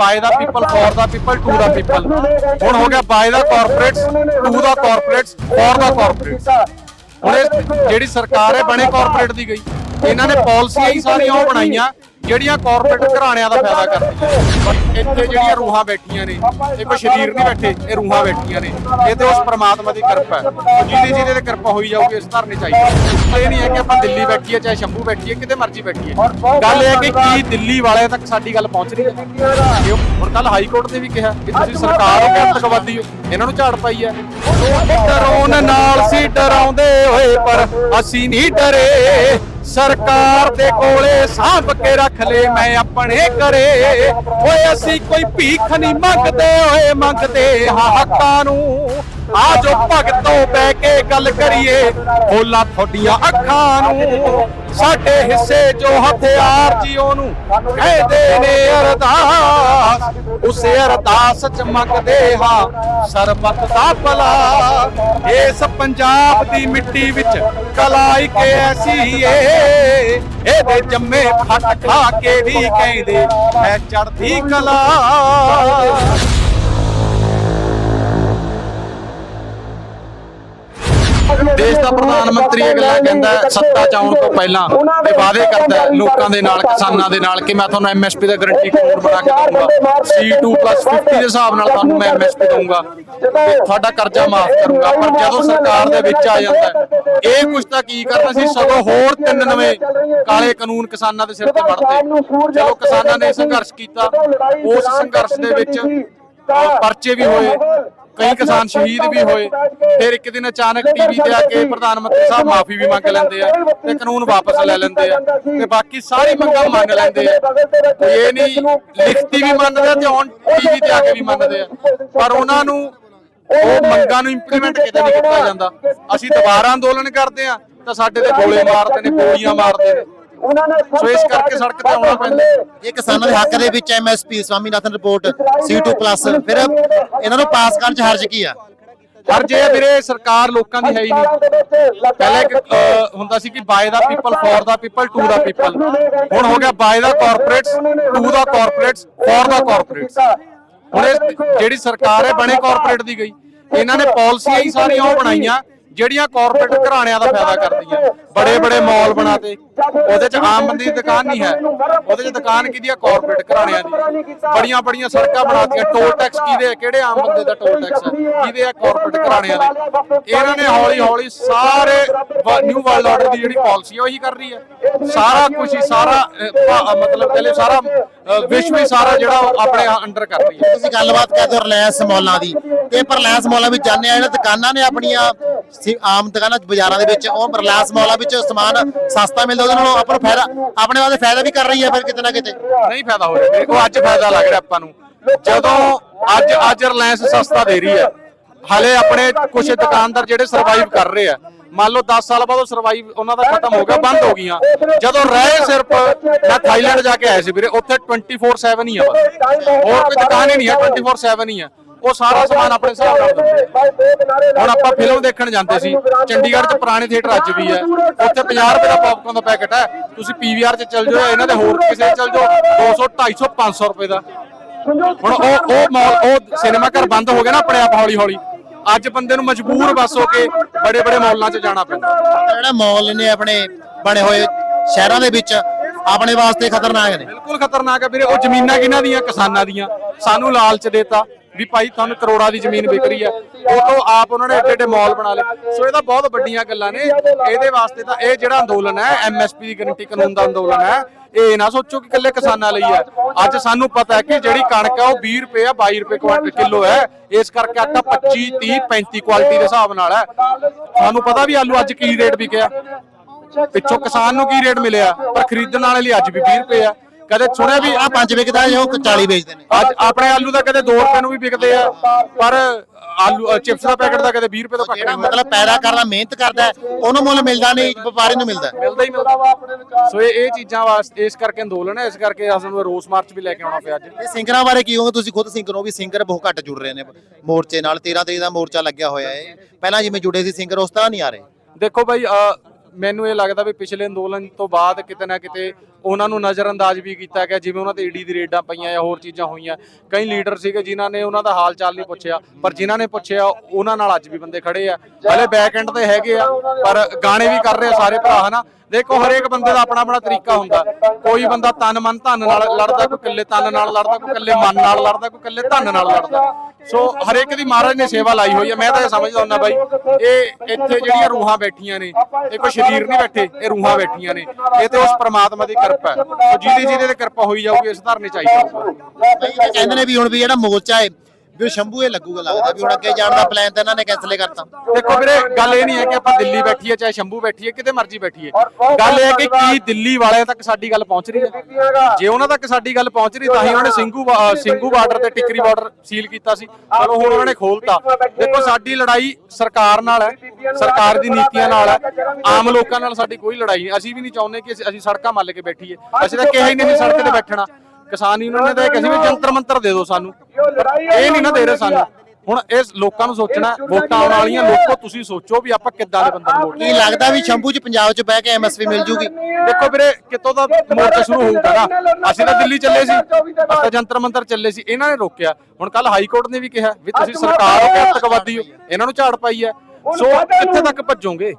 By the people for the people to the people ਹੁਣ ਹੋ ਗਿਆ by the corporates to the corporates for the corporates ਹੁਣ ਇਹ ਜਿਹੜੀ ਸਰਕਾਰ ਹੈ, ਬਣੇ ਕਾਰਪੋਰੇਟ ਦੀ ਗਈ। ਇਹਨਾਂ ਨੇ ਪਾਲਿਸੀਆਂ ਹੀ ਸਾਰੀਆਂ ਉਹ ਬਣਾਈਆਂ। ਜਿਹੜੀਆਂ ਕਾਰਪੋਰੇਟ ਘਰਾਣਿਆਂ ਦਾ ਫਾਇਦਾ ਕਰਦੀਆਂ ਇੱਥੇ ਜਿਹੜੀਆਂ ਰੂਹਾਂ ਬੈਠੀਆਂ ਨੇ ਇਹ ਕੋਈ ਸ਼ਰੀਰ ਨਹੀਂ ਬੈਠੇ ਇਹ ਰੂਹਾਂ ਬੈਠੀਆਂ ਨੇ। ਇਹ ਤੇ ਉਸ ਪ੍ਰਮਾਤਮਾ ਦੀ ਕਿਰਪਾ ਹੈ। ਜਿਹਦੀ ਜਿਹਦੇ ਤੇ ਕਿਰਪਾ ਹੋਈ ਜਾਊਗੀ ਇਸ ਧਰਨੇ ਚਾਹੀਦੀ ਇਹ ਨਹੀਂ ਹੈ ਕਿ ਆਪਾਂ ਦਿੱਲੀ ਬੈਠੀਏ ਚਾਹੇ ਸ਼ੰਭੂ ਬੈਠੀਏ ਕਿਤੇ ਮਰਜ਼ੀ ਬੈਠੀਏ। ਗੱਲ ਇਹ ਹੈ ਕਿ ਕੀ ਦਿੱਲੀ ਵਾਲਿਆਂ ਤੱਕ ਸਾਡੀ ਗੱਲ ਪਹੁੰਚ ਰਹੀ ਹੈ? ਹੁਣ ਕੱਲ ਹਾਈ ਕੋਰਟ ਨੇ ਵੀ ਕਿਹਾ ਕਿ ਤੁਸੀਂ ਸਰਕਾਰ ਹੋ ਅੱਤਵਾਦੀ ਹੋ। ਇਹਨਾਂ ਨੂੰ ਝਾੜ ਪਾਈ ਹੈ। ਡਰੋਨ ਨਾਲ ਸੀ ਡਰਾਉਂਦੇ ਹੋਏ ਪਰ ਅਸੀਂ ਨਹੀਂ ਡਰੇ। ਸਰਕਾਰ ਦੇ ਕੋਲੇ ਸਾਂਭ ਕੇ ਰੱਖ ਲੈ ਮੈਂ ਆਪਣੇ ਘਰੇ। ਓਏ, ਅਸੀਂ ਕੋਈ ਭੀਖ ਨਹੀਂ ਮੰਗਦੇ, ਓਏ, ਮੰਗਦੇ ਹਾਂ ਹੱਕਾਂ ਨੂੰ। ਆ ਜੋ ਭਗਤੋਂ ਬਹਿ ਕੇ ਗੱਲ ਕਰੀਏ ਬੋਲਾ ਤੁਹਾਡੀਆਂ ਅੱਖਾਂ ਨੂੰ। ਸਾਡੇ ਹਿੱਸੇ ਜੋ ਹਥਿਆਰ ਜੀ ਉਹਨੂੰ ਕਹਿੰਦੇ ਨੇ ਅਰਦਾਸ। ਉਸੇ ਅਰਦਾਸ ਚ ਹਾਂ ਸਰਬੱਤ ਦਾ ਭਲਾ ਇਸ ਪੰਜਾਬ ਦੀ ਮਿੱਟੀ ਵਿੱਚ ਕਲਾ ਇੱਕ ਐਸੀ ਏ ਇਹਦੇ ਜੰਮੇ ਫੱਟ ਖਾ ਕੇ ਵੀ ਕਹਿੰਦੇ ਹੈ ਚੜਦੀ ਕਲਾ ਦੇਸ਼ ਦਾ ਪ੍ਰਧਾਨ ਮੰਤਰੀ ਇਹ ਗੱਲਾਂ ਕਹਿੰਦਾ ਸੱਤਾ ਚ ਆਉਣ ਤੋਂ ਪਹਿਲਾਂ ਇਹ ਵਾਅਦੇ ਕਰਦਾ ਲੋਕਾਂ ਦੇ ਨਾਲ ਕਿਸਾਨਾਂ ਦੇ ਨਾਲ ਕਿ ਮੈਂ ਤੁਹਾਨੂੰ ਐਮਐਸਪੀ ਦਾ ਗਾਰੰਟੀ ਕੋਡ ਬਣਾ ਕੇ ਦਊਂਗਾ। C2 50 ਦੇ ਹਿਸਾਬ ਨਾਲ ਤੁਹਾਨੂੰ ਮੈਂ ਐਮਐਸਪੀ ਦਊਂਗਾ। ਤੇ ਤੁਹਾਡਾ ਕਰਜ਼ਾ ਮਾਫ ਕਰੂੰਗਾ ਪਰ ਜਦੋਂ ਸਰਕਾਰ ਦੇ ਵਿੱਚ ਆ ਜਾਂਦਾ ਇਹ ਕੁਛ ਤਾਂ ਕੀ ਕਰਨਾ ਸੀ? ਸਗੋਂ ਹੋਰ ਤਿੰਨ ਨਵੇਂ ਕਾਲੇ ਕਾਨੂੰਨ ਕਿਸਾਨਾਂ ਦੇ ਸਿਰ ਤੇ ਵੜਦੇ। ਜਦੋਂ ਕਿਸਾਨਾਂ ਨੇ ਸੰਘਰਸ਼ ਕੀਤਾ ਉਸ ਸੰਘਰਸ਼ ਦੇ ਵਿੱਚ ਪਰਚੇ ਵੀ ਹੋਏ। ਕਈ ਕਿਸਾਨ ਸ਼ਹੀਦ ਵੀ ਹੋਏ ਫਿਰ ਇੱਕ ਦਿਨ ਅਚਾਨਕ ਟੀਵੀ ਤੇ ਆ ਕੇ ਪ੍ਰਧਾਨ ਮੰਤਰੀ ਸਾਹਿਬ ਮਾਫੀ ਵੀ ਮੰਗ ਲੈਂਦੇ ਆ ਤੇ ਕਾਨੂੰਨ ਵਾਪਸ ਲੈ ਲੈਂਦੇ ਆ ਤੇ ਬਾਕੀ ਸਾਰੀ ਮੰਗਾਂ ਮੰਗ ਲੈਂਦੇ ਆ। ਕੋਈ ਇਹ ਨਹੀਂ ਲਿਖਤੀ ਵੀ ਮੰਨਦੇ ਆ ਤੇ ਔਨ ਟੀਵੀ ਤੇ ਆ ਕੇ ਵੀ ਮੰਨਦੇ ਆ। ਪਰ ਉਹਨਾਂ ਨੂੰ ਉਹ ਮੰਗਾਂ ਨੂੰ ਇੰਪਲੀਮੈਂਟ ਕਿਤੇ ਨਹੀਂ ਕੀਤਾ ਜਾਂਦਾ। ਅਸੀਂ ਦੁਬਾਰਾ ਅੰਦੋਲਨ ਕਰਦੇ ਆ ਤਾਂ ਸਾਡੇ ਤੇ ਗੋਲੇ ਮਾਰਦੇ ਨੇ ਗੋਲੀਆਂ ਮਾਰਦੇ ਨੇ। ਸੋ ਇਸ ਕਰਕੇ ਸੜਕ ਤੇ ਆਉਣਾ ਪੈਂਦਾ। ਇਹ ਕਿਸਾਨਾਂ ਦੇ ਹੱਕ ਦੇ ਵਿੱਚ ਐਮਐਸਪੀ ਸਵਾਮੀਨਾਥਨ ਰਿਪੋਰਟ C2+ ਫਿਰ ਇਹਨਾਂ ਨੂੰ ਪਾਸ ਕਰਨ ਚ ਹਰਜ ਕੀ ਆ? ਪਰ ਜੇ ਵੀਰੇ ਸਰਕਾਰ ਲੋਕਾਂ ਦੀ ਹੈ ਹੀ ਨਹੀਂ। ਪਹਿਲੇ ਇੱਕ ਅਹ, ਹੁੰਦਾ ਸੀ ਕਿ by the people for the people to the people ਹੁਣ ਹੋ ਗਿਆ by the corporates to the corporates for the corporates ਹੁਣ ਇਹ ਜਿਹੜੀ ਸਰਕਾਰ ਹੈ ਬਣੇ ਕਾਰਪੋਰੇਟ ਦੀ ਗਈ। ਇਹਨਾਂ ਨੇ ਪਾਲਿਸੀਆਂ ਹੀ ਸਾਰੀਆਂ ਉਹ ਬਣਾਈਆਂ। ਜਿਹੜੀਆਂ ਕਾਰਪੋਰੇਟ ਘਰਾਣਿਆਂ ਦਾ ਫਾਇਦਾ ਕਰਦੀਆਂ। ਬੜੇ ਬੜੇ ਮਾਲ ਬਣਾਤੇ। ਉਹਦੇ ਚ ਆਮ ਬੰਦੇ ਦੀ ਦੁਕਾਨ ਨਹੀਂ ਹੈ। ਉਹਦੇ ਚ ਦੁਕਾਨ ਕਿਹਦੀ ਆ? ਕਾਰਪੋਰੇਟ ਘਰਾਣਿਆਂ ਦੀ। ਬੜੀਆਂ ਬੜੀਆਂ ਸੜਕਾਂ ਬਣਾਤੀਆਂ। ਟੋਲ ਟੈਕਸ ਕਿਹਦੇ ਕਿਹੜੇ ਆਮ ਬੰਦੇ ਦਾ ਟੋਲ ਟੈਕਸ ਹੈ ਕਿਹਦੇ ਆ ਕਾਰਪੋਰੇਟ ਘਰਾਣਿਆਂ ਦੇ? ਇਹਨਾਂ ਨੇ ਹੌਲੀ ਹੌਲੀ ਸਾਰੇ ਨਿਊ ਵਰਲਡ ਆਰਡਰ ਦੀ ਜਿਹੜੀ ਪਾਲਿਸੀ ਉਹੀ ਕਰ ਰਹੀ ਹੈ ਸਾਰਾ ਕੁਝ ਹੀ, ਸਾਰਾ ਮਤਲਬ ਕਹਿੰਦੇ ਸਾਰਾ ਵਿਸ਼ਵ ਹੀ ਸਾਰਾ ਜਿਹੜਾ ਉਹ ਆਪਣੇ ਅੰਡਰ ਕਰ ਰਹੀ ਹੈ ਤੁਸੀਂ ਗੱਲਬਾਤ ਕਰਦੇ ਹੋ ਰਿਲਾਇੰਸ ਮਾਲਾਂ ਦੀ। ਤੇ ਪਰ ਰਿਲਾਇੰਸ ਮਾਲਾਂ ਵਿੱਚ ਜਾਂਦੇ ਆ, ਇਹਨਾਂ ਦੁਕਾਨਾਂ ਨੇ ਆਪਣੀਆਂ ਸੀ- ਆਮ ਦੁਕਾਨਾਂ ਬਾਜ਼ਾਰਾਂ ਦੇ ਵਿੱਚ, ਉਹ ਰਿਲਾਇੰਸ ਮਾਲਾਂ ਵਿੱਚ ਸਮਾਨ ਸਸਤਾ ਮਿਲਦਾ, ਉਹਦੇ ਨਾਲੋਂ ਆਪਾਂ ਨੂੰ ਫਾਇਦਾ, ਆਪਣੇ ਵਾਸਤੇ ਫਾਇਦਾ ਵੀ ਕਰ ਰਹੀ ਹੈ ਫਿਰ ਕਿਤੇ ਨਾ ਕਿਤੇ। ਨਹੀਂ ਫਾਇਦਾ ਹੋ ਰਿਹਾ ਉਹ ਅੱਜ ਫਾਇਦਾ ਲੱਗ ਰਿਹਾ ਆਪਾਂ ਨੂੰ। ਜਦੋਂ ਅੱਜ ਅੱਜ ਰਿਲਾਇੰਸ ਸਸਤਾ ਦੇ ਰਹੀ ਹੈ। ਹਾਲੇ ਆਪਣੇ ਕੁਝ ਦੁਕਾਨਦਾਰ ਜਿਹੜੇ ਸਰਵਾਈਵ ਕਰ ਰਹੇ ਆ, ਮੰਨ ਲਓ 10 ਸਾਲ ਬਾਅਦ ਉਹ ਸਰਵਾਈਵ ਉਹਨਾਂ ਦਾ ਖਤਮ ਹੋ ਗਿਆ, ਬੰਦ ਹੋ ਗਈਆਂ। ਜਦੋਂ ਰਹੇ ਸਿਰਫ, ਮੈਂ ਥਾਈਲੈਂਡ ਜਾ ਕੇ ਆਇਆ ਸੀ ਵੀਰੇ, ਉੱਥੇ 24/7 ਹੀ ਆ ਬਸ। ਹੋਰ ਕੋਈ ਦੁਕਾਨ ਹੀ ਨਹੀਂ ਹੈ 24/7 ਹੀ ਆ। ਉਹ ਸਾਰਾ ਸਮਾਨ ਆਪਣੇ ਹਿਸਾਬ ਨਾਲ ਦਿੰਦੇ। ਹੁਣ ਆਪਾਂ ਫਿਲਮ ਦੇਖਣ ਜਾਂਦੇ ਸੀ। ਚੰਡੀਗੜ੍ਹ 'ਚ ਪੁਰਾਣੇ ਥੀਏਟਰ ਅੱਜ ਵੀ ਹੈ। ਉੱਥੇ 50 ਰੁਪਏ ਦਾ ਪੌਪਕਾਰਨ ਦਾ ਪੈਕੇਟ ਹੈ। ਤੁਸੀਂ ਪੀਵੀਆਰ 'ਚ ਚੱਲ ਜਾਓ ਇਹਨਾਂ ਦੇ ਹੋਰ ਕਿਸੇ ਚੱਲ ਜਾਓ 200 250 500 ਰੁਪਏ ਦਾ। ਹੁਣ ਉਹ ਉਹ ਮਾਲ ਉਹ ਸਿਨੇਮਾ ਘਰ ਬੰਦ ਹੋ ਗਏ ਨਾ ਆਪਣੇ ਆਪ ਹੌਲੀ ਹੌਲੀ। ਅੱਜ ਬੰਦੇ ਨੂੰ ਮਜਬੂਰ ਬਸ ਹੋ ਕੇ ਬੜੇ ਬੜੇ ਮਾਲਾਂ 'ਚ ਜਾਣਾ ਪੈਂਦਾ। ਜਿਹੜਾ ਮਾਲ ਨੇ ਆਪਣੇ ਬਣੇ ਹੋਏ ਸ਼ਹਿਰਾਂ ਦੇ ਵਿੱਚ ਆਪਣੇ ਵਾਸਤੇ ਖਤਰਨਾਕ ਨੇ। ਬਿਲਕੁਲ ਖਤਰਨਾਕ ਹੈ ਵੀਰੇ। ਉਹ ਜ਼ਮੀਨਾਂ ਕਿਹਨਾਂ ਦੀਆਂ? ਕਿਸਾਨਾਂ ਦੀਆਂ। ਸਾਨੂੰ ਲਾਲਚ ਦੇਤਾ। ਵੀ ਭਾਈ ਤੁਹਾਨੂੰ ਕਰੋੜਾਂ ਦੀ ਜ਼ਮੀਨ ਵਿਕ ਰਹੀ ਹੈ ਉਹ ਆਪ ਉਹਨਾਂ ਨੇ ਏਡੇ ਏਡੇ ਮਾਲ ਬਣਾ ਲਏ। ਸੋ ਇਹ ਤਾਂ ਬਹੁਤ ਵੱਡੀਆਂ ਗੱਲਾਂ ਨੇ। ਇਹਦੇ ਵਾਸਤੇ ਤਾਂ ਇਹ ਜਿਹੜਾ ਅੰਦੋਲਨ ਹੈ ਐਮਐਸਪੀ ਦੀ ਗਰੰਟੀ ਕਾਨੂੰਨ ਦਾ ਅੰਦੋਲਨ ਹੈ, ਇਹ ਨਾ ਸੋਚੋ ਕਿ ਇਕੱਲੇ ਕਿਸਾਨਾਂ ਲਈ ਹੈ। ਅੱਜ ਸਾਨੂੰ ਪਤਾ ਹੈ ਕਿ ਜਿਹੜੀ ਕਣਕ ਹੈ ਉਹ 20 ਰੁਪਏ ਆ 22 ਰੁਪਏ ਕੁਆਂਟਲ ਕਿਲੋ ਹੈ। ਇਸ ਕਰਕੇ ਆਟਾ 25 30 35 ਕੁਆਲਿਟੀ ਦੇ ਹਿਸਾਬ ਨਾਲ ਹੈ। ਸਾਨੂੰ ਪਤਾ ਵੀ ਆਲੂ ਅੱਜ ਕੀ ਰੇਟ ਵਿਕਿਆ। ਪਿੱਛੋਂ ਕਿਸਾਨ ਨੂੰ ਕੀ ਰੇਟ ਮਿਲਿਆ? ਪਰ ਖਰੀਦਣ ਵਾਲੇ ਲਈ ਅੱਜ ਵੀ 20 ਰੁਪਏ ਆ। ਕਦੇ ਸੁਣਿਆ ਵੀ ਆ ਪੰਜ ਵਿਕਦਾ ਹੈ ਉਹ 40 ਵੇਚਦੇ ਨੇ। ਅੱਜ ਆਪਣੇ ਆਲੂ ਦਾ ਕਦੇ 2 ਰੁਪਏ ਨੂੰ ਵੀ ਵਿਕਦੇ ਆ ਪਰ ਆਲੂ ਚਿਪਸ ਦਾ ਪੈਕੇਟ ਦਾ ਕਦੇ 20 ਰੁਪਏ ਤੋਂ ਘੱਟ ਜਿਹੜਾ ਮਤਲਬ ਪੈਦਾ ਕਰਦਾ ਮਿਹਨਤ ਕਰਦਾ ਹੈ, ਉਹਨੂੰ ਮੁੱਲ ਮਿਲਦਾ ਨਹੀਂ ਵਪਾਰੀ ਨੂੰ ਮਿਲਦਾ। ਹੈ। ਮਿਲਦਾ ਹੀ ਮਿਲਦਾ। ਸੋ ਇਹ ਇਹ ਚੀਜ਼ਾਂ ਵਾਸਤੇ ਇਸ ਕਰਕੇ ਅੰਦੋਲਨ ਹੈ ਇਸ ਕਰਕੇ ਸਾਨੂੰ ਰੋਸ ਮਾਰਚ ਵੀ ਲੈ ਕੇ ਆਉਣਾ ਪਿਆ ਅੱਜ। ਇਹ ਸਿੰਗਰਾਂ ਬਾਰੇ ਕੀ ਕਹੋਗੇ ਤੁਸੀਂ? ਖੁਦ ਸਿੰਗਰ ਹੋ ਵੀ ਸਿੰਗਰ ਬਹੁਤ ਘੱਟ ਜੁੜ ਰਹੇ ਨੇ। ਮੋਰਚੇ ਨਾਲ 13 ਤਰੀਕ ਦਾ ਮੋਰਚਾ ਲੱਗਿਆ ਹੋਇਆ ਹੈ। ਪਹਿਲਾਂ ਜਿਵੇਂ ਜੁੜੇ ਸੀ ਸਿੰਗਰ ਉਸ ਤਰ੍ਹਾਂ ਨਹੀਂ ਆ ਰਹੇ। ਦੇਖੋ ਭਾਈ ਅ, ਮੈਨੂੰ ਇਹ ਲੱਗਦਾ ਵੀ ਪਿਛਲੇ ਅੰਦੋਲਨ ਤੋਂ ਬਾਅਦ ਕਿਤੇ ਨਾ ਕਿਤੇ ਉਹਨਾਂ ਨੂੰ ਨਜ਼ਰਅੰਦਾਜ਼ ਵੀ ਕੀਤਾ ਗਿਆ, ਜਿਵੇਂ ਉਹਨਾਂ ਤੇ ਈਡੀ ਦੀ ਰੇਡਾਂ ਪਈਆਂ ਜਾਂ ਹੋਰ ਚੀਜ਼ਾਂ ਹੋਈਆਂ। ਕਈ ਲੀਡਰ ਸੀਗੇ ਜਿਨ੍ਹਾਂ ਨੇ ਉਹਨਾਂ ਦਾ ਹਾਲ ਚਾਲ ਨਹੀਂ ਪੁੱਛਿਆ, ਪਰ ਜਿਨ੍ਹਾਂ ਨੇ ਪੁੱਛਿਆ, ਉਹਨਾਂ ਨਾਲ ਅੱਜ ਵੀ ਬੰਦੇ ਖੜੇ ਆ। ਹਲੇ ਬੈਕ ਐਂਡ ਤੇ ਹੈਗੇ ਆ, ਪਰ ਗਾਣੇ ਵੀ ਕਰ ਰਹੇ ਆ ਸਾਰੇ ਭਰਾ, ਹਨਾ? ਦੇਖੋ, ਹਰੇਕ ਬੰਦੇ ਦਾ ਆਪਣਾ ਆਪਣਾ ਤਰੀਕਾ ਹੁੰਦਾ। ਕੋਈ ਬੰਦਾ ਤਨ ਮਨ ਧਨ ਨਾਲ ਲੜਦਾ, ਕੋਈ ਇਕੱਲੇ ਤਨ ਨਾਲ ਲੜਦਾ, ਕੋਈ ਇਕੱਲੇ ਮਨ ਨਾਲ ਲੜਦਾ, ਕੋਈ ਇਕੱਲੇ ਧਨ ਨਾਲ ਲੜਦਾ। ਸੋ ਹਰੇਕ ਦੀ ਮਹਾਰਾਜ ਨੇ ਸੇਵਾ ਲਾਈ ਹੋਈ ਹੈ ਮੈਂ ਤਾਂ ਇਹ ਸਮਝਦਾ ਹੁੰਦਾ ਬਾਈ, ਇਹ ਇੱਥੇ ਜਿਹੜੀਆਂ ਰੂਹਾਂ ਬੈਠੀਆਂ ਨੇ, ਇਹ ਕੋਈ ਸ਼ਰੀਰ ਨਹੀਂ ਬੈਠੇ, ਇਹ ਰੂਹਾਂ ਬੈਠੀਆਂ ਨੇ। ਇਹ ਤੇ ਉਸ ਪ੍ਰਮਾਤਮਾ ਦੀ ਕਿਰਪਾ ਹੈ। ਸੋ ਜਿਹਦੀ ਜਿਹਦੇ ਤੇ ਕਿਰਪਾ ਹੋਈ ਜਾਊਗੀ, ਇਸ ਧਰਨੇ ਚਾਹੀਦਾ ਬਈ ਕਹਿੰਦੇ ਨੇ ਵੀ ਹੁਣ ਵੀ ਜਿਹੜਾ ਮੋਰਚਾ ਹੈ ਵੀ ਸ਼ੰਭੂ ਇਹ ਲੱਗੂਗਾ, ਲੱਗਦਾ ਵੀ ਹੁਣ ਅੱਗੇ ਜਾਣ ਦਾ ਪਲਾਨ ਤਾਂ ਇਹਨਾਂ ਨੇ ਕੈਨਸਲ ਕਰਤਾ। ਦੇਖੋ ਵੀਰੇ, ਗੱਲ ਇਹ ਨਹੀਂ ਹੈ ਕਿ ਆਪਾਂ ਦਿੱਲੀ ਬੈਠੀਏ ਚਾਹੇ ਸ਼ੰਭੂ ਬੈਠੀਏ, ਕਿਤੇ ਮਰਜ਼ੀ ਬੈਠੀਏ। ਗੱਲ ਇਹ ਹੈ ਕਿ ਕੀ ਦਿੱਲੀ ਵਾਲਿਆਂ ਤੱਕ ਸਾਡੀ ਗੱਲ ਪਹੁੰਚ ਰਹੀ ਹੈ? ਜੇ ਉਹਨਾਂ ਤੱਕ ਸਾਡੀ ਗੱਲ ਪਹੁੰਚ ਰਹੀ, ਤਾਂ ਹੀ ਉਹਨਾਂ ਸਿੰਘੂ ਸਿੰਘੂ ਬਾਰਡਰ ਤੇ ਟਿਕਰੀ ਬਾਰਡਰ ਸੀਲ ਕੀਤਾ ਸੀ। ਚਲੋ, ਹੁਣ ਉਹਨਾਂ ਨੇ ਖੋਲਤਾ। ਦੇਖੋ, ਸਾਡੀ ਲੜਾਈ ਸਰਕਾਰ ਨਾਲ ਹੈ, ਸਰਕਾਰ ਦੀ ਨੀਤੀਆਂ ਨਾਲ ਹੈ। ਆਮ ਲੋਕਾਂ ਨਾਲ ਸਾਡੀ ਕੋਈ ਲੜਾਈ ਨਹੀਂ। ਅਸੀਂ ਵੀ ਨਹੀਂ ਚਾਹੁੰਦੇ ਕਿ ਅਸੀਂ- ਸੜਕਾਂ ਮੱਲ ਕੇ ਬੈਠੀਏ। ਅਸੀਂ ਤਾਂ ਕਿਹਾ ਹੀ ਨਹੀਂ ਸੜਕ ਤੇ ਬੈਠਣਾ। ਕਿਸਾਨ ਯੂਨੀਅਨ ਨੇ ਤਾਂ ਇਹ ਕਿਹਾ ਵੀ ਜੰਤਰ ਮੰਤਰ ਦੇ ਦਿਓ ਸਾਨੂੰ। ਇਹ ਨਹੀਂ ਨਾ ਦੇ ਰਹੇ ਸਾਨੂੰ। ਹੁਣ ਇਸ ਲੋਕਾਂ ਨੂੰ ਸੋਚਣਾ ਵੋਟਾਂ ਆਉਣ ਵਾਲੀਆਂ ਲੋਕੋ ਤੁਸੀਂ ਸੋਚੋ ਵੀ ਆਪਾਂ ਕਿੱਦਾਂ ਦੇ ਬੰਦੇ ਨੂੰ ਵੋਟ ਕੀ ਲੱਗਦਾ ਵੀ ਸ਼ੰਭੂ ਚ ਪੰਜਾਬ ਚ ਬਹਿ ਕੇ ਐਮਐਸਪੀ ਮਿਲ ਜੂਗੀ। ਦੇਖੋ ਵੀਰੇ ਕਿਤੋਂ ਦਾ ਮੋਰਚਾ ਸ਼ੁਰੂ ਹੋਊਗਾ ਨਾ। ਅਸੀਂ ਤਾਂ ਦਿੱਲੀ ਚੱਲੇ ਸੀ। ਅਸੀਂ ਜੰਤਰ ਮੰਤਰ ਚੱਲੇ ਸੀ। ਇਹਨਾਂ ਨੇ ਰੋਕਿਆ। ਹੁਣ ਕੱਲ ਹਾਈ ਕੋਰਟ ਨੇ ਵੀ ਕਿਹਾ ਵੀ ਤੁਸੀਂ ਸਰਕਾਰ ਹੋ ਕੇ ਅੱਤਕਵਾਦੀ ਹੋ। ਇਹਨਾਂ ਨੂੰ ਝਾੜ ਪਾਈ ਹੈ। ਸੋ ਇੱਥੇ ਤੱਕ ਭੱਜੋਗੇ?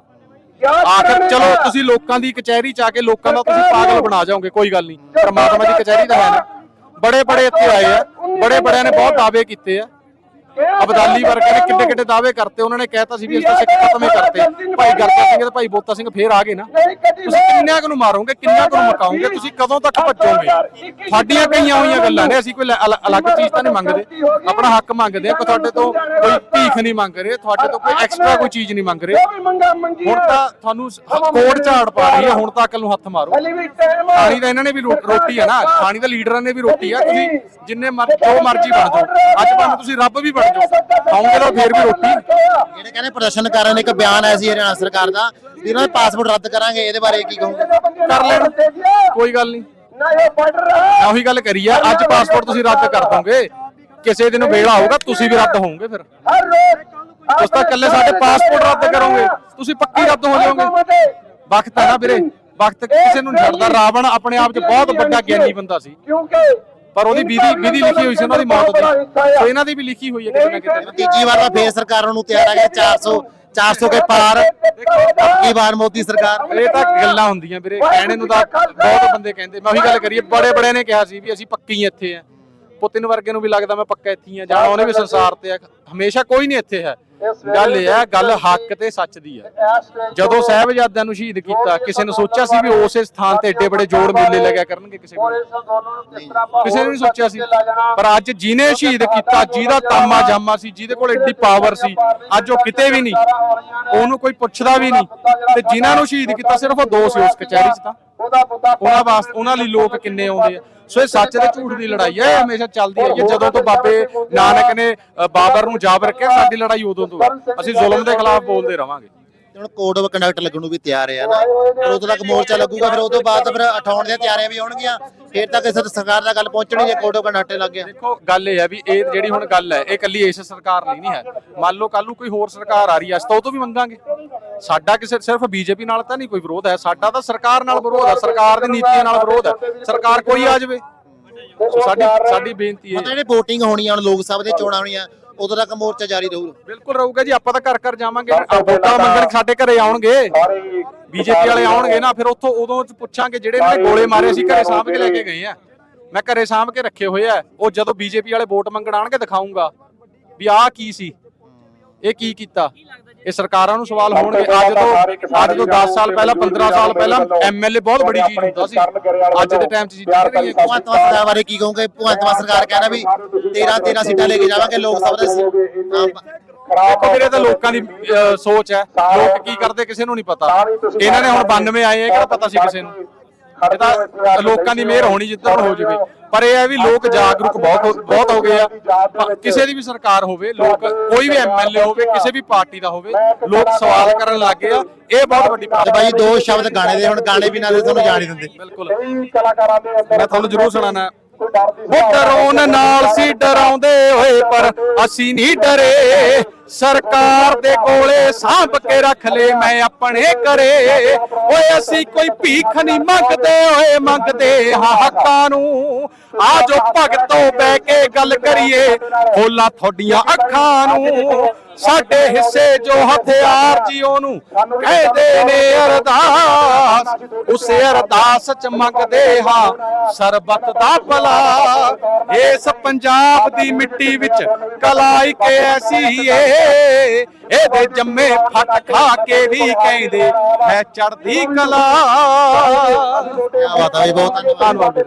ਆਖਰ ਚਲੋ ਤੁਸੀਂ ਲੋਕਾਂ ਦੀ ਕਚਹਿਰੀ ਚ ਆ ਕੇ ਲੋਕਾਂ ਦਾ ਤੁਸੀਂ ਪਾਗਲ ਬਣਾ ਜਾਓਗੇ ਕੋਈ ਗੱਲ ਨਹੀਂ। ਪਰਮਾਤਮਾ ਦੀ ਕਚਹਿਰੀ ਤਾਂ ਹੈ ਨਾ। ਬੜੇ ਬੜੇ ਇੱਥੇ ਆਏ ਆ। ਬੜੇ ਬੜਿਆਂ ਨੇ ਬਹੁਤ ਦਾਅਵੇ ਕੀਤੇ ਆ। ਅਬਦਾਲੀ ਵਰਗੇ ਨੇ ਕਿੱਡੇ ਕਿੱਡੇ ਦਾਅਵੇ ਕਰਤੇ ਉਹਨਾਂ ਨੇ ਕਹਿਤਾ ਸੀ ਵੀ ਇਸ ਤਾਂ ਸਿੱਖ ਖਤਮ ਹੀ ਕਰਤੇ। ਭਾਈ ਗਰਜਾ ਸਿੰਘ ਤੇ ਭਾਈ ਬੋਤਾ ਸਿੰਘ ਫੇਰ ਆ ਗਏ ਨਾ। ਤੁਸੀਂ ਕਿੰਨਿਆਂ ਨੂੰ ਮਾਰੋਗੇ ਕਿੰਨਿਆਂ ਨੂੰ ਮਕਾਓਗੇ? ਤੁਸੀਂ ਕਦੋਂ ਤੱਕ ਭੱਜੋਗੇ? ਸਾਡੀਆਂ ਕਈਆਂ ਹੋਈਆਂ ਗੱਲਾਂ ਨੇ ਅਸੀਂ ਕੋਈ ਅਲੱਗ ਚੀਜ਼ ਤਾਂ ਨਹੀਂ ਮੰਗਦੇ। ਆਪਣਾ ਹੱਕ ਮੰਗਦੇ ਆ ਕੋਈ ਤੁਹਾਡੇ ਤੋਂ ਕੋਈ ਭੀਖ ਨਹੀਂ ਮੰਗ ਰਹੇ ਤੁਹਾਡੇ ਤੋਂ ਕੋਈ ਐਕਸਟਰਾ ਕੋਈ ਚੀਜ਼ ਨਹੀਂ ਮੰਗ ਰਹੇ। ਹੁਣ ਤਾਂ ਤੁਹਾਨੂੰ ਕੋਟ ਝਾੜ ਪਾ ਰਹੀ ਹੈ ਹੁਣ ਤਾਂ ਅਕਲ ਨੂੰ ਹੱਥ ਮਾਰੋ। ਖਾਣੀ ਤਾਂ ਇਹਨਾਂ ਨੇ ਵੀ ਰੋਟੀ ਹੈ ਨਾ ਖਾਣੀ ਤਾਂ ਲੀਡਰਾਂ ਨੇ ਵੀ ਰੋਟੀ ਆ। ਤੁਸੀਂ ਜਿੰਨੇ ਮਰ ਜੋ ਮਰਜ਼ੀ ਬਣ ਜਾਓ। ਅੱਜ ਭਾਵੇਂ ਤੁਸੀਂ ਰੱਬ ਵੀ ਬਣ ਜਾਓ ਖਾਓਗੇ ਤਾਂ ਫੇਰ ਵੀ ਰੋਟੀ। ਜਿਹੜੇ ਕਹਿੰਦੇ ਪ੍ਰਦਰਸ਼ਨ ਕਰ ਰਹੇ ਨੇ ਇੱਕ ਬਿਆਨ ਆਇਆ ਸੀ ਹਰਿਆਣਾ ਸਰਕਾਰ ਦਾ ਵੀ ਇਹਨਾਂ ਦੇ ਪਾਸਪੋਰਟ ਰੱਦ ਕਰਾਂਗੇ ਇਹਦੇ ਬਾਰੇ ਕੀ ਕਹੋਗੇ? ਕਰ ਲੈਣ। ਕੋਈ ਗੱਲ ਨਹੀਂ। ਮੈਂ ਉਹੀ ਗੱਲ ਕਰੀ ਆ ਅੱਜ ਪਾਸਪੋਰਟ ਤੁਸੀਂ ਰੱਦ ਕਰ ਦੋਗੇ। ਕਿਸੇ ਦਿਨ ਵੇਲਾ ਆਊਗਾ ਤੁਸੀਂ ਵੀ ਰੱਦ ਹੋਵੋਗੇ ਫਿਰ। ਤੁਸੀਂ ਤਾਂ ਇਕੱਲੇ ਸਾਡੇ ਪਾਸਪੋਰਟ ਰੱਦ ਕਰੋਗੇ। ਤੁਸੀਂ ਪੱਕੀ ਰੱਦ ਹੋ ਜਾਓਗੇ। ਵਕਤ ਹੈ ਨਾ ਵੀਰੇ। ਵਕਤ ਕਿਸੇ ਨੂੰ ਨਹੀਂ ਛੱਡਦਾ। ਰਾਵਣ ਆਪਣੇ ਆਪ 'ਚ ਬਹੁਤ ਵੱਡਾ ਗਿਆਨੀ ਬੰਦਾ ਸੀ। ਪਰ ਉਹਦੀ ਵਿਧੀ ਵਿਧੀ ਲਿਖੀ ਹੋਈ ਸੀ ਉਹਨਾਂ ਦੀ ਮੌਤ ਦੀ ਸੋ ਇਹਨਾਂ ਦੀ ਵੀ ਲਿਖੀ ਹੋਈ ਹੈ ਕਿਤੇ ਨਾ ਕਿਤੇ। ਤੀਜੀ ਵਾਰ ਤਾਂ ਫੇਰ ਸਰਕਾਰਾਂ ਨੂੰ ਤਿਆਰ ਆ ਗਿਆ 400 400 ਕੇ ਪਾਰ। ਕੀ ਵਾਰ ਮੋਦੀ ਸਰਕਾਰ? ਇਹ ਤਾਂ ਗੱਲਾਂ ਹੁੰਦੀਆਂ ਵੀਰੇ ਕਹਿਣੇ ਨੂੰ ਤਾਂ ਬਹੁਤ ਬੰਦੇ ਕਹਿੰਦੇ। ਮੈਂ ਉਹੀ ਗੱਲ ਕਰੀਏ ਬੜੇ ਬੜੇ ਨੇ ਕਿਹਾ ਸੀ ਵੀ ਅਸੀਂ ਪੱਕੇ ਹੀ ਇੱਥੇ ਆ। ਪੁੱਤਿਨ ਵਰਗੇ ਨੂੰ ਵੀ ਲੱਗਦਾ ਮੈਂ ਪੱਕਾ ਇੱਥੇ ਹੀ ਆ ਜਾਂ ਉਹਨੇ ਵੀ ਸੰਸਾਰ ਤੇ ਆ। ਹਮੇਸ਼ਾ ਕੋਈ ਨਹੀਂ ਇੱਥੇ ਹੈ। ਗੱਲ ਇਹ ਹੈ ਗੱਲ ਹੱਕ ਤੇ ਸੱਚ ਦੀ ਹੈ। ਜਦੋਂ ਸਾਹਿਬਜ਼ਾਦਿਆਂ ਨੂੰ ਸ਼ਹੀਦ ਕੀਤਾ ਕਿਸੇ ਨੇ ਸੋਚਿਆ ਸੀ ਵੀ ਉਸੇ ਸਥਾਨ ਤੇ ਏਡੇ ਬੜੇ ਜੋੜ ਮੇਲੇ ਲੱਗਿਆ ਕਰਨਗੇ ਕਿਸੇ ਕੋਲ? ਕਿਸੇ ਨੇ ਨਹੀਂ ਸੋਚਿਆ ਸੀ। ਪਰ ਅੱਜ ਜਿਹਨੇ ਸ਼ਹੀਦ ਕੀਤਾ ਜਿਹਦਾ ਤਾਮਾ ਜਾਮਾ ਸੀ ਜਿਹਦੇ ਕੋਲ ਐਡੀ ਪਾਵਰ ਸੀ ਅੱਜ ਉਹ ਕਿਤੇ ਵੀ ਨਹੀਂ। ਉਹਨੂੰ ਕੋਈ ਪੁੱਛਦਾ ਵੀ ਨਹੀਂ। ਤੇ ਜਿਨ੍ਹਾਂ ਨੂੰ ਸ਼ਹੀਦ ਕੀਤਾ ਸਿਰਫ ਉਹ ਦੋ ਸੀ ਉਸ ਕਚਹਿਰੀ 'ਚ ਤਾਂ। ਉਹਨਾਂ ਵਾਸਤੇ ਉਹਨਾਂ ਲਈ ਲੋਕ ਕਿੰਨੇ ਆਉਂਦੇ ਆ? ਸੋ ਇਹ ਸੱਚ ਤੇ ਝੂਠ ਦੀ ਲੜਾਈ ਹੈ ਇਹ ਹਮੇਸ਼ਾ ਚੱਲਦੀ ਰਹੀ ਹੈ। ਜਦੋਂ ਤੋਂ ਬਾਬੇ ਨਾਨਕ ਨੇ ਬਾਬਰ ਨੂੰ ਜਾਬਰ ਕਿਹਾ ਸਾਡੀ ਲੜਾਈ ਉਦੋਂ ਤੋਂ ਹੈ। ਅਸੀਂ ਜ਼ੁਲਮ ਦੇ ਖਿਲਾਫ ਬੋਲਦੇ ਰਵਾਂਗੇ। ਤੇ ਹੁਣ ਕੋਡ ਆਫ ਕੰਡਕਟ ਲੱਗਣ ਨੂੰ ਵੀ ਤਿਆਰ ਹੈ ਨਾ? ਫਿਰ ਉਦੋਂ ਤੱਕ ਮੋਰਚਾ ਲੱਗੂਗਾ ਫਿਰ ਉਦੋਂ ਬਾਅਦ ਫਿਰ ਉਠਾਉਣ ਦੀਆਂ ਤਿਆਰੀਆਂ ਵੀ ਹੋਣਗੀਆਂ। ਫਿਰ ਤੱਕ ਕਿਸੇ ਸਰਕਾਰ ਦਾ ਗੱਲ ਪਹੁੰਚਣੀ ਜੇ ਕੋਡ ਆਫ ਕੰਡਕਟ ਲੱਗ ਗਿਆ। ਦੇਖੋ ਗੱਲ ਇਹ ਹੈ ਵੀ ਇਹ ਜਿਹੜੀ ਹੁਣ ਗੱਲ ਹੈ ਇਹ ਕੱਲੀ ਇਸ ਸਰਕਾਰ ਲਈ ਨਹੀਂ ਹੈ। ਮੰਨ ਲਓ ਕੱਲ ਨੂੰ ਕੋਈ ਹੋਰ ਸਰਕਾਰ ਆ ਰਹੀ ਹੈ ਅਸੀਂ ਤਾਂ ਉਹ ਤੋਂ ਵੀ ਮੰਗਾਂਗੇ। ਸਾਡਾ ਕਿਸੇ ਸਿਰਫ ਬੀਜੇਪੀ ਨਾਲ ਤਾਂ ਨਹੀਂ ਕੋਈ ਵਿਰੋਧ ਹੈ ਸਾਡਾ ਤਾਂ ਸਰਕਾਰ ਨਾਲ ਵਿਰੋਧ ਹੈ ਸਰਕਾਰ ਦੀ ਨੀਤੀਆਂ ਨਾਲ ਵਿਰੋਧ ਹੈ ਸਰਕਾਰ ਕੋਈ ਆ ਜਾਵੇ। ਸਾਡੀ ਸਾਡੀ ਬੇਨਤੀ ਹੈ। ਮਤਲਬ ਜਿਹੜੇ VOTING ਹੋਣੀ ਆ ਹੁਣ ਲੋਕ ਸਭਾ ਦੀਆਂ ਚੋਣਾਂ ਹੋਣੀਆਂ ਉਦੋਂ ਤੱਕ ਮੋਰਚਾ ਜਾਰੀ ਰਹੂਗਾ ਬਿਲਕੁਲ ਰਹੂਗਾ ਜੀ ਆਪਾਂ ਤਾਂ ਘਰ ਘਰ ਜਾਵਾਂਗੇ ਵੋਟਾਂ ਮੰਗਣ ਸਾਡੇ ਘਰੇ ਆਉਣਗੇ। ਬੀਜੇਪੀ ਵਾਲੇ ਆਉਣਗੇ ਨਾ ਫਿਰ ਉੱਥੋਂ ਉਦੋਂ ਚ ਪੁੱਛਾਂਗੇ ਜਿਹੜੇ ਇਹਨਾਂ ਨੇ ਗੋਲੇ ਮਾਰੇ ਸੀ ਘਰੇ ਸਾਂਭ ਕੇ ਲੈ ਕੇ ਗਏ ਆ। ਮੈਂ ਘਰੇ ਸਾਂਭ ਕੇ ਰੱਖੇ ਹੋਏ ਆ। ਉਹ ਜਦੋਂ ਬੀਜੇਪੀ ਵਾਲੇ ਵੋਟ ਮੰਗਣ ਆਣਗੇ ਦਿਖਾਉਂਗਾ ਵੀ ਆਹ ਕੀ ਸੀ ਇਹ ਕੀ ਕੀਤਾ। ਇਹ ਸਰਕਾਰਾਂ ਨੂੰ ਸਵਾਲ ਹੋਣਗੇ। ਅੱਜ ਤੋਂ ਅੱਜ ਤੋਂ 10 ਸਾਲ ਪਹਿਲਾਂ 15 ਸਾਲ ਪਹਿਲਾਂ ਐਮਐਲਏ ਬਹੁਤ ਬੜੀ ਚੀਜ਼ ਹੁੰਦਾ ਸੀ। ਅੱਜ ਦੇ ਟਾਈਮ 'ਚ ਚੀਜ਼ਾਂ ਨਹੀਂ ਭਗਵੰਤ ਮਾਨ ਸਰਕਾਰ ਬਾਰੇ ਕੀ ਕਹੋਗੇ? ਭਗਵੰਤ ਮਾਨ ਸਰਕਾਰ ਕਹਿੰਦਾ ਵੀ 13 13 ਸੀਟਾਂ ਲੈ ਕੇ ਜਾਵਾਂਗੇ ਲੋਕ ਸਭਾ ਦੇ ਦੇਖੋ ਵੀਰੇ ਤਾਂ ਲੋਕਾਂ ਦੀ ਸੋਚ ਹੈ। ਲੋਕ ਕੀ ਕਰਦੇ ਕਿਸੇ ਨੂੰ ਨਹੀਂ ਪਤਾ। ਇਹਨਾਂ ਨੇ ਹੁਣ 92 ਆਏ ਆ ਕਿਹੜਾ ਪਤਾ ਸੀ ਕਿਸੇ ਨੂੰ? ਇਹ ਤਾਂ ਲੋਕਾਂ ਦੀ ਮਿਹਰ ਹੋਣੀ ਜਿੱਦਾਂ ਹੋ ਜਾਵੇ। ਪਰ ਇਹ ਹੈ ਵੀ ਲੋਕ ਜਾਗਰੂਕ ਬਹੁਤ ਹੋ- ਬਹੁਤ ਹੋ ਗਏ ਆ ਕਿਸੇ ਦੀ ਵੀ ਸਰਕਾਰ ਹੋਵੇ ਲੋਕ ਕੋਈ ਵੀ ਐਮਐਲਏ ਹੋਵੇ ਕਿਸੇ ਵੀ ਪਾਰਟੀ ਦਾ ਹੋਵੇ ਲੋਕ ਸਵਾਲ ਕਰਨ ਲੱਗ ਗਏ ਆ। ਇਹ ਬਹੁਤ ਵੱਡੀ ਤੇ ਬਾਈ ਦੋ ਸ਼ਬਦ ਗਾਣੇ ਦੇ ਹੁਣ ਗਾਣੇ ਬਿਨਾਂ ਦੇ ਤੁਹਾਨੂੰ ਜਾਣ ਨਹੀਂ ਦਿੰਦੇ। ਬਿਲਕੁਲ। ਮੈਂ ਤੁਹਾਨੂੰ ਜ਼ਰੂਰ ਸੁਣਾਣਾ ਉਹ ਡਰੋਨ ਨਾਲ ਸੀ ਡਰਾਉਂਦੇ ਹੋਏ ਪਰ ਅਸੀਂ ਨਹੀਂ ਡਰੇ। ਸਰਕਾਰ ਦੇ ਕੋਲੇ ਸਾਂਭ ਕੇ ਰੱਖ ਲੈ, ਮੈਂ ਆਪਣੇ ਘਰੇ। ਓਏ, ਅਸੀਂ ਕੋਈ ਭੀਖ ਨਹੀਂ ਮੰਗਦੇ, ਓਏ, ਮੰਗਦੇ ਹਾਂ ਹੱਕਾਂ ਨੂੰ। ਆ ਜੋ ਭਗਤੋਂ ਬਹਿ ਕੇ ਗੱਲ ਕਰੀਏ ਖੋਲਾ ਤੁਹਾਡੀਆਂ ਅੱਖਾਂ ਨੂੰ। ਸਾਡੇ ਹਿੱਸੇ ਜੋ ਹਥਿਆਰ ਜੀ ਉਹਨੂੰ ਕਹਿੰਦੇ ਨੇ ਅਰਦਾਸ, ਉਸੇ ਅਰਦਾਸ ਚ ਮੰਗਦੇ ਹਾਂ ਸਰਬਤ ਦਾ ਭਲਾ। ਇਸ ਪੰਜਾਬ ਦੀ ਮਿੱਟੀ ਵਿੱਚ ਕਲਾ ਇੱਕ ਐਸੀ ਏ ਇਹਦੇ ਜੰਮੇ ਫਟ ਖਾ ਕੇ ਵੀ ਕਹਿੰਦੇ ਹੈ ਚੜਦੀ ਕਲਾ। ਕਿਆ ਬਾਤ ਹੈ ਜੀ, ਬਹੁਤ ਧੰਨਵਾਦ।